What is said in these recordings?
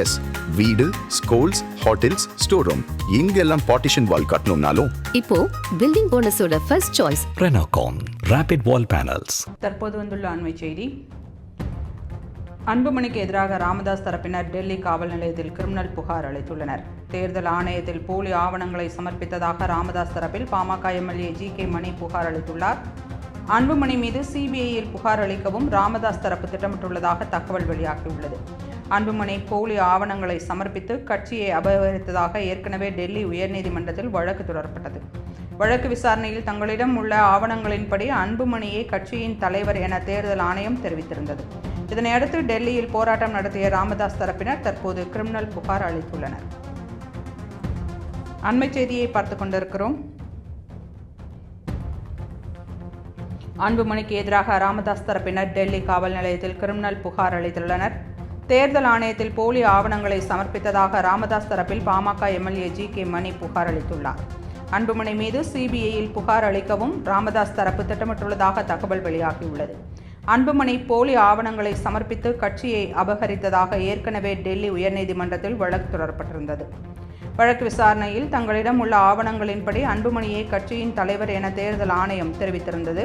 S வீடு schools hotels store room இங்கெல்லாம் partition wall கட்டணும்னாலும். இப்போ building போனஸோட first choice Renocon Rapid Wall Panels. தற்போது வந்துள்ள அண்மை செய்தி. அன்புமணிக்கு எதிராக ராமதாஸ் தரப்பினர் டெல்லி காவல் நிலையத்தில் கிரிமினல் புகார் அளித்துள்ளனர். தேர்தல் ஆணையத்தில் போலி ஆவணங்களை சமர்ப்பித்ததாக ராமதாஸ் தரப்பில் PMK MLA G K Mani புகார் அளித்துள்ளார். அன்புமணி மீது சிபிஐயில் புகார் அளிக்கவும் ராமதாஸ் தரப்பு திட்டமிட்டுள்ளதாக தகவல் வெளியாகியுள்ளது. அன்புமணி போலி ஆவணங்களை சமர்ப்பித்து கட்சியை அபகரித்ததாக ஏற்கனவே டெல்லி உயர்நீதிமன்றத்தில் வழக்கு தொடரப்பட்டது. வழக்கு விசாரணையில் தங்களிடம் உள்ள ஆவணங்களின்படி அன்புமணியை கட்சியின் தலைவர் என தேர்தல் ஆணையம் தெரிவித்திருந்தது. இதனையடுத்து டெல்லியில் போராட்டம் நடத்திய ராமதாஸ் தரப்பினர் தற்போது கிரிமினல் புகார் அளித்துள்ளனர். அண்மை செய்தியை பார்த்து கொண்டிருக்கிறோம். அன்புமணிக்கு எதிராக ராமதாஸ் தரப்பினர் டெல்லி காவல் நிலையத்தில் கிரிமினல் புகார் அளித்துள்ளனர். தேர்தல் ஆணையத்தில் போலி ஆவணங்களை சமர்ப்பித்ததாக ராமதாஸ் தரப்பில் PMK MLA G K Mani புகார் அளித்துள்ளார். அன்புமணி மீது சிபிஐயில் புகார் அளிக்கவும் ராமதாஸ் தரப்பு திட்டமிட்டுள்ளதாக தகவல் வெளியாகியுள்ளது. அன்புமணி போலி ஆவணங்களை சமர்ப்பித்து கட்சியை அபகரித்ததாக ஏற்கனவே டெல்லி உயர்நீதிமன்றத்தில் வழக்கு தொடரப்பட்டிருந்தது. வழக்கு விசாரணையில் தங்களிடம் உள்ள ஆவணங்களின்படி அன்புமணியை கட்சியின் தலைவர் என தேர்தல் ஆணையம் தெரிவித்திருந்தது.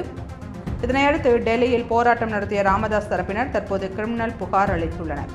இதனையடுத்து டெல்லியில் போராட்டம் நடத்திய ராமதாஸ் தரப்பினர் தற்போது கிரிமினல் புகார் அளித்துள்ளனர்.